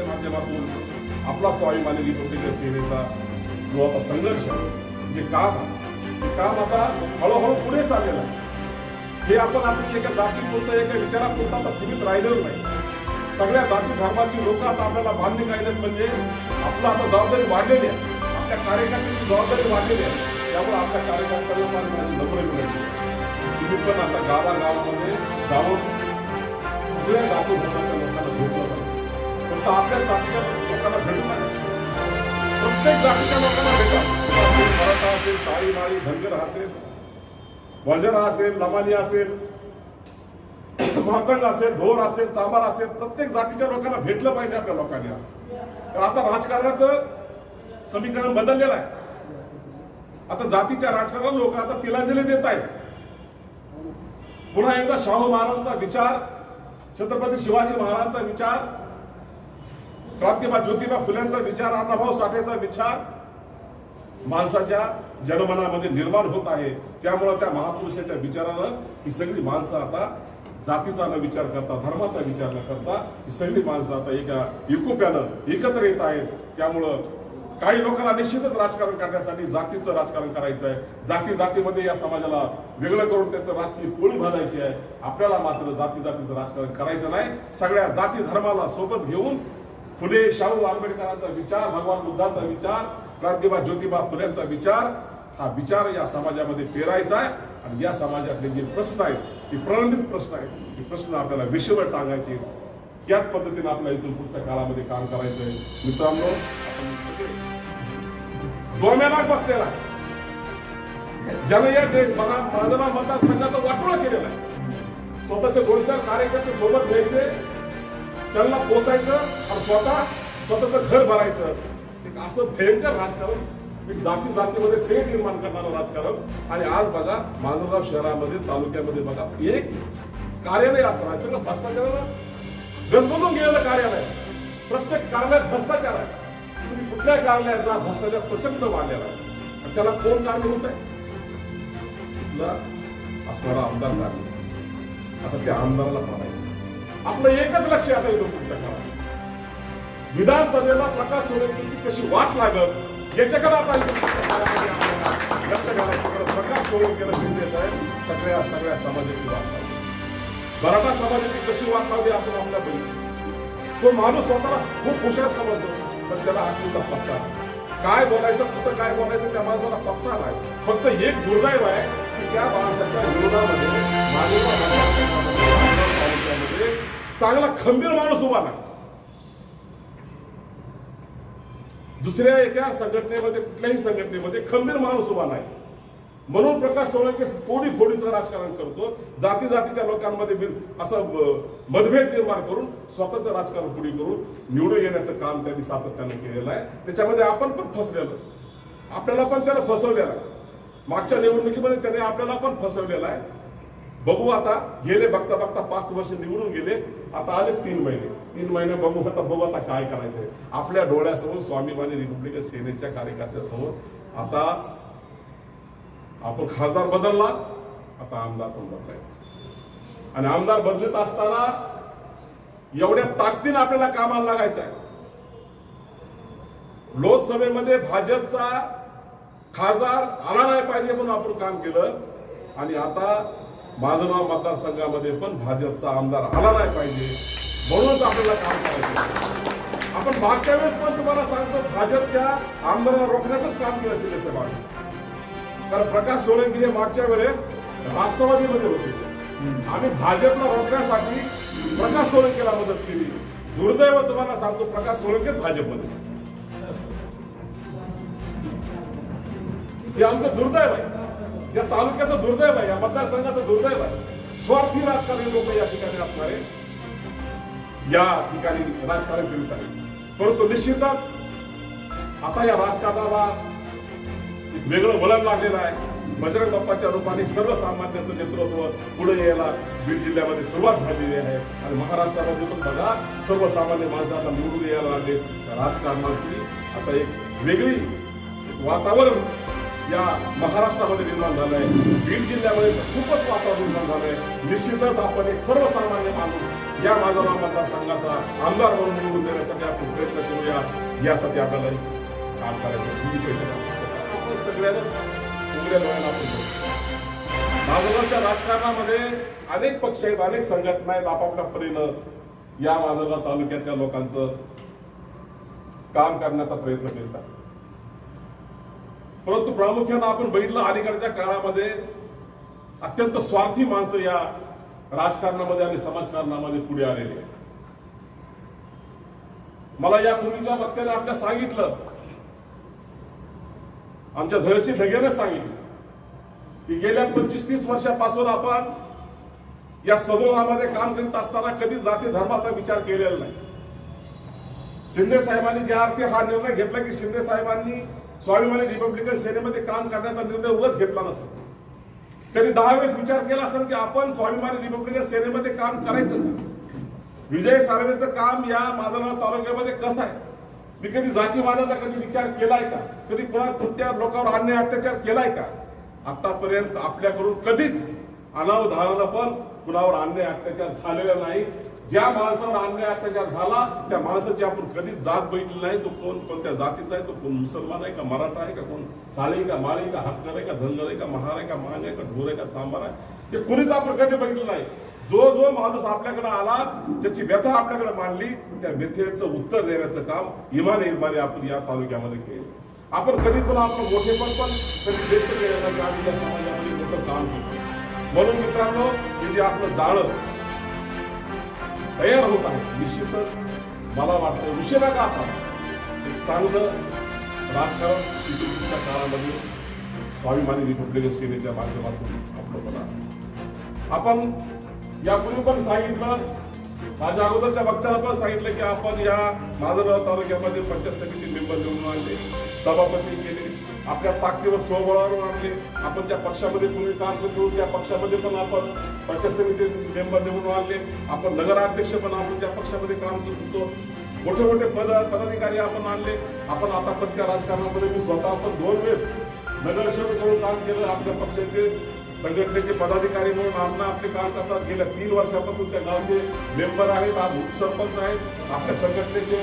जातीच्या माध्यमातून आपला स्वाभिमानी रिपब्लिकन सेनेचा जो आता संघर्ष जे काम ते काम आता हळूहळू पुढे चाललेलं आहे. हे आपण आपली एका जातीपुरतं एका विचारापुरतं आता सीमित राहिलेलं नाही. सगळ्या जाती धर्माची लोक आता आपल्याला मान्य राहिलेत म्हणजे आपलं आता जबाबदारी वाढलेली आहे. आपल्या कार्यकर्त्यांची जबाबदारी वाढलेली आहे. त्यामुळे आपल्या कार्यकर्त्यांना माझी नम्र विनंती तुम्ही पण आता गावागावामध्ये जाऊन सगळ्या जाती धर्माची फक्त आपल्या जातीच्या लोकांना भेटू नये. प्रत्येक जातीच्या लोकांना भेटा असेल, मराठा असेल साळी माळी धनगर असेल वंजना असेल लमानी असेल मातंग असेल ढोर असेल चांबार असेल प्रत्येक जातीच्या लोकांना भेटलं पाहिजे आपल्या लोकांनी. तर आता राजकारणाचं समीकरण बदललेलं आहे. आता जातीच्या राजकारणाला लोक आता तिलांजली देत आहेत. पुन्हा एकदा शाहू महाराजांचा विचार छत्रपती शिवाजी महाराजांचा विचार क्रांतिबा ज्योतिबा फुल्यांचा विचार अण्णाभाऊ साठेचा विचार माणसाच्या जनमनामध्ये निर्माण होत आहे. त्यामुळे त्या महापुरुषाच्या विचारानं ही सगळी माणसं आता जातीचा न विचार करता धर्माचा विचार न करता ही सगळी माणसं आता एका एकोप्यानं एकत्र येत आहेत. त्यामुळं काही लोकांना निश्चितच राजकारण करण्यासाठी जातीचं राजकारण करायचं आहे. जाती जातीमध्ये या समाजाला वेगळं करून त्याचं राजकीय पोळी भाजायची आहे. आपल्याला मात्र जाती जातीचं राजकारण करायचं नाही. सगळ्या जाती धर्माला सोबत घेऊन फुले शाहू आंबेडकरांचा विचार भगवान बुद्धाचा विचार क्रांतिबा ज्योतिबा फुल्यांचा विचार हा विचार या समाजामध्ये पेरायचा आहे. आणि या समाजातले जे प्रश्न आहेत ते प्रलंबित प्रश्न आहेत. ते प्रश्न आपल्याला विषयवर टांगायचे याच पद्धतीने आपल्या इथून पुढच्या काळामध्ये काम करायचं आहे. मित्रांनो आपण बसलेला आहे. या देश बघा माझा मतदारसंघाचा वाटोळा केलेला आहे. स्वतःचे दोन चार कार्यकर्ते सोबत घ्यायचे. त्यांना पोसायचं आणि स्वतः स्वतःचं घर भरायचं एक असं भयंकर राजकारण एक जाती जातीमध्ये ते निर्माण करणारं राजकारण. आणि आज बघा माजलगाव शहरामध्ये तालुक्यामध्ये बघा एक कार्यालय असं आहे सगळं भ्रष्टाचाराला गजबजून गेलेलं कार्यालय. प्रत्येक कार्यालयात भ्रष्टाचार आहे. तुम्ही कुठल्या कार्यालयाचा भ्रष्टाचार प्रचंड वाढलेला आहे. आणि त्याला कोण कारणीभूत आहे? इथला असणारा आमदार कारण. आता त्या आमदाराला पाहिजे आपलं एकच लक्ष आता येतो पुढच्या काळात विधानसभेला प्रकाश सोळंकीची कशी वाट लागत याच्याकडे आता लक्ष घालायचं प्रकाश सोडवणुकीला शिंदे साहेब सगळ्या सगळ्या समाजाची वाट मराठा समाजाची कशी वाट लावली आपण आपल्या बघितलं तो माणूस स्वतःला खूप हुशार समजतो पण त्याला आखलीचा पत्ता काय बोलायचं कुठं काय बोलायचं त्या माणसाला पत्ता नाही. फक्त एक दुर्दैव आहे की त्या माणसाच्या विरोधामध्ये मालेगाव मतदारसंघामध्ये, चांगला खंबीर माणूस उभा नाही दुसऱ्या एका संघटनेमध्ये कुठल्याही संघटनेमध्ये खंबीर माणूस उभा नाही. म्हणून प्रकाश सोळंके थोडी फोडीचं राजकारण करतो. जाती जातीच्या लोकांमध्ये असं मतभेद निर्माण करून स्वतःचं राजकारण पुढे करून निवडून येण्याचं काम त्यांनी सातत्यानं केलेलं आहे. त्याच्यामध्ये आपण पण फसलेलो. आपल्याला पण त्याला फसवलेलं आहे. मागच्या निवडणुकीमध्ये त्याने आपल्याला पण फसवलेला आहे. बघू आता गेले बघता बघता पाच वर्ष निवडून गेले आता आले तीन महिने. तीन महिने बघू आता बघू आता काय करायचंय. आपल्या डोळ्यासमोर स्वाभिमानी रिपब्लिकन सेनेच्या कार्यकर्त्यासमोर आता आपण खासदार बदलला आता आमदार पण बदलायचा. आणि आमदार बदलत असताना एवढ्या ताकदीनं आपल्याला कामाला लागायचं आहे लोकसभेमध्ये भाजपचा खासदार आला नाही पाहिजे म्हणून आपण काम केलं. आणि आता माझं नाव मतदारसंघामध्ये पण भाजपचा आमदार आला नाही पाहिजे. म्हणूनच आपल्याला काम करायचं आपण मागच्या वेळेस पण तुम्हाला सांगतो भाजपच्या आमदाराला रोखण्याचंच काम केलं असेल साहेबांनी. कारण प्रकाश सोळंकी हे मागच्या वेळेस राष्ट्रवादीमध्ये होते. आम्ही भाजपला रोखण्यासाठी प्रकाश सोळंकीला मदत केली. दुर्दैव तुम्हाला सांगतो प्रकाश सोळंकेच भाजपमध्ये. हे आमचं दुर्दैव आहे. या तालुक्याचं दुर्दैव आहे या मतदारसंघाचं दुर्दैव आहे. स्वार्थी राजकारणी लोक या ठिकाणी असणारे या ठिकाणी राजकारण करीत आहे परंतु निश्चितच आता या राजकारणाला वेगळं वळण लागलेलं आहे. बजरंग बाप्पाच्या रूपाने सर्वसामान्यांचं नेतृत्व पुढे यायला बीड जिल्ह्यामध्ये सुरुवात झालेली आहे. आणि महाराष्ट्रामध्ये पण बघा सर्वसामान्य माणसाला निवडून यायला लागले. राजकारणाची आता एक वेगळी वातावरण या महाराष्ट्रामध्ये निर्माण झालंय. बीड जिल्ह्यामध्ये खूपच वातावरण निर्माण झालंय. निश्चितच आपण एक सर्वसामान्य माणूस या माझा मतदारसंघाचा आमदार म्हणून निवडून देण्यासाठी आपण प्रयत्न करूया. यासाठी आपल्याला काम करायचं. आपण सगळ्यांना उघड्या आपण राजकारणामध्ये अनेक पक्ष आहेत अनेक संघटना आहेत. आपापल्या परीनं या माजलगाव तालुक्यातल्या लोकांचं काम करण्याचा प्रयत्न करतात परंतु प्रामुख्यानं आपण बघितलं अलीकडच्या काळामध्ये अत्यंत स्वार्थी माणसं या राजकारणामध्ये आणि समाजकारणामध्ये पुढे आलेली आहे मला या पूर्वीच्या वक्त्याने आपल्या सांगितलं. आमच्या धरशी ढगेने सांगितलं. की गेल्या पंचवीस तीस वर्षापासून आपण या समूहामध्ये काम करीत असताना कधी जाती धर्माचा विचार केलेला नाही. शिंदे साहेबांनी ज्या अर्थी हा निर्णय घेतला की शिंदे साहेबांनी स्वाभिमानी रिपब्लिकन सेनेमध्ये काम करण्याचा निर्णय उगाच घेतला नसेल. त्यांनी दहा वेळेस विचार केला असेल की आपण स्वाभिमानी रिपब्लिकन सेनेमध्ये काम करायचं का? विजय सारवेचं काम या माजलगाव तालुक्यामध्ये कसं आहे? मी कधी जातीवादाचा कधी विचार केलाय का? कधी कोणा कोणत्या लोकांवर अन्याय अत्याचार केलाय का? आतापर्यंत आपल्याकडून कधीच अनावधानानं पण कुणावर अन्याय अत्याचार झालेला नाही. ज्या माणसावर अन्याय अत्याचार झाला त्या माणसाची आपण कधीच जात बैठली नाही. तो कोण कोणत्या जातीचा आहे तो कोण मुसलमान आहे का मराठा आहे का कोण साळी का माळी का हक्कर आहे का धनगर आहे का महार आहे का महाग आहे का ढोर आहे का चांबार आहे? ते कुणीच आपण कधी बघितलं नाही. जो जो माणूस आपल्याकडे आला ज्याची व्यथा आपल्याकडे मांडली त्या व्यथेचं उत्तर देण्याचं काम इमाने इमाने आपण या तालुक्यामध्ये केलं. आपण कधी पण आपण मोठेपण पण कधी व्यक्त केलं समाजामध्ये मोठं काम केलं. म्हणून मित्रांनो हे जे आपलं जाळं तयार होत आहे. निश्चितच मला वाटतं उशिरा का असावा? चांगलं राजकारण इतिहासाच्या काळामध्ये स्वाभिमानी रिपब्लिकन सेनेच्या माध्यमातून आपलं बना आपण यापूर्वी पण सांगितलं माझ्या अगोदरच्या वक्त्याला पण सांगितलं की आपण या माजलगाव तालुक्यामध्ये पंचायत समिती मेंबर निवडून आणले सभापती केले आपल्या ताकदीवर स्वबळावर आणले आपण ज्या पक्षामध्ये पूर्वी काम करतो त्या पक्षामध्ये पण आपण पंचायत समिती मेंबर निवडून आणले आपण नगराध्यक्ष पण आपण त्या पक्षामध्ये काम करतो मोठे मोठे पद पदाधिकारी आपण आणले आपण आता आतापर्यंतच्या राजकारणामध्ये मी स्वतः आपण दोन वेळेस नगरसेवक म्हणून काम केलं आपल्या पक्षाचे संघटनेचे पदाधिकारी म्हणून आमना आपले काम करतात गेल्या तीन वर्षापासून त्या गावचे मेंबर आहेत आज उपसरपंच आहेत आपल्या संघटनेचे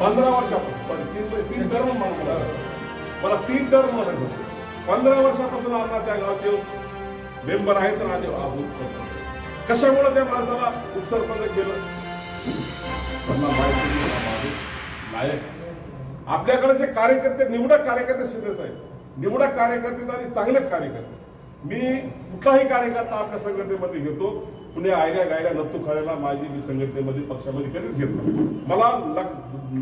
पंधरा वर्षापासून पण तीन तीन टर्म म्हणून मला तीन टर्म म्हणत होते. पंधरा वर्षापासून आम्हाला त्या गावचे मेंबर आहेत तर आज आज उपसरपंच कशामुळे त्या माणसाला उपसरपंच केलं? त्यांना माहिती नाही नायक आपल्याकडे जे कार्यकर्ते निवडक कार्यकर्ते सिरियस आहेत निवडक कार्यकर्ते आणि चांगलेच कार्यकर्ते. मी कुठलाही कार्यकर्ता आपल्या संघटनेमध्ये घेतो. कुणी आयऱ्या गायऱ्या नत्तू खायला माझी मी संघटनेमध्ये पक्षामध्ये कधीच घेत नाही मला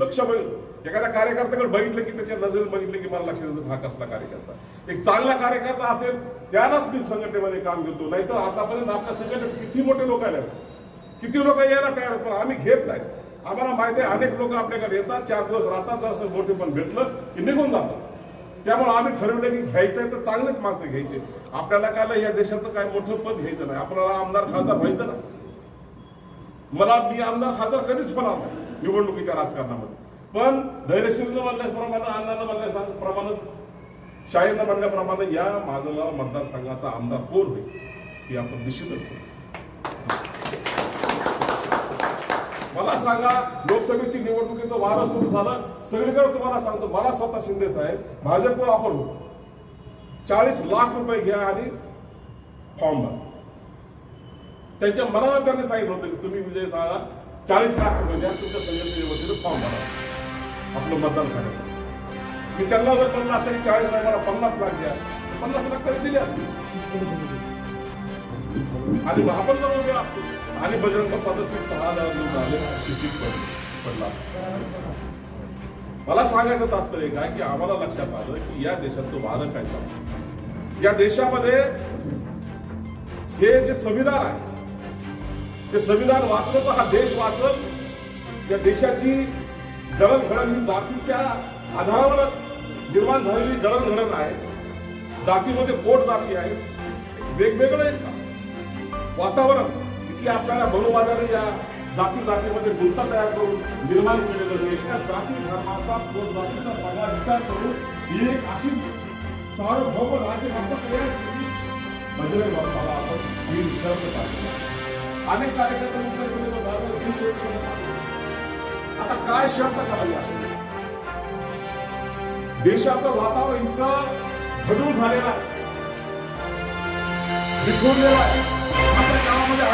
लक्ष एखाद्या कार्यकर्त्याकडे बघितलं की त्याच्या नजरेत बघितलं की मला लक्षात येतं हा कसला कार्यकर्ता. एक चांगला कार्यकर्ता असेल त्यालाच मी संघटनेमध्ये काम घेतो नाहीतर आतापर्यंत आपल्या संघटनेत किती मोठे लोक आले असतात किती लोक यायला तयार पण आम्ही घेत नाही. आम्हाला माहिती आहे अनेक लोक आपल्याकडे येतात चार दिवस राहतात जर असं मोठे पण भेटलं की निघून जातात. त्यामुळे आम्ही ठरवलं की घ्यायचंय तर चांगलेच माणसं घ्यायचे. आपल्याला काय या देशाचं काय मोठं पद घ्यायचं नाही. आपल्याला आमदार खासदार व्हायचं ना मला मी आमदार खासदार कधीच होणार नाही निवडणुकीच्या राजकारणामध्ये. पण धैर्यशील म्हणल्याप्रमाणे अण्णानं म्हणल्याप्रमाणे शाहीरनं म्हणल्याप्रमाणे या माझगाव मतदारसंघाचा आमदार कोण होईल हे आपण निश्चितच मला सांगा लोकसभेची निवडणुकीचं वारं सुरू झालं सगळीकडे तुम्हाला सांगतो मला स्वतः शिंदे साहेब भाजपवर ऑफर होतो चाळीस लाख रुपये घ्या आणि फॉर्म भरा. त्यांच्या मनाला त्यांनी सांगितलं होतं की तुम्ही विजय सांगा चाळीस लाख रुपये द्या तुमच्या संघटनेच्या वतीनं फॉर्म भरा. आपलं मतदान करायचं मी त्यांना जर पन्नास असतं की चाळीस लाख मला पन्नास लाख द्या पन्नास लाख तरी दिले असते आणि आपण उभे असतो. आणि बजरंग पदसीट सहा हजार निवडून आले ती पडला. मला सांगायचं तात्पर्य काय की आम्हाला लक्षात आलं की या देशाचं वादक काय या देशामध्ये हे जे संविधान आहे ते संविधान वाचलं तर हा देश वाचल या देशाची जळणघडण ही जातीच्या आधारावर निर्माण झालेली जळणघडण आहे. जातीमध्ये पोट जाती आहे. वेगवेगळं एक वातावरण इथली असणाऱ्या मनोवादाने या जाती जातीमध्ये गुंता तयार करून निर्माण केलेलं नाही एका जाती धर्माचा पोट जातीचा सगळा विचार करून ही एक अशी सार्वभौम राज्य फक्त म्हणजे मला आपण ही शर्त अनेक कार्यकर्त्यांनी आता काय शर्त करावी असेल देशाचं वातावरण इतकं गढूळ झालेलं आहे. विखुरलेलं आहे. अशा काळामध्ये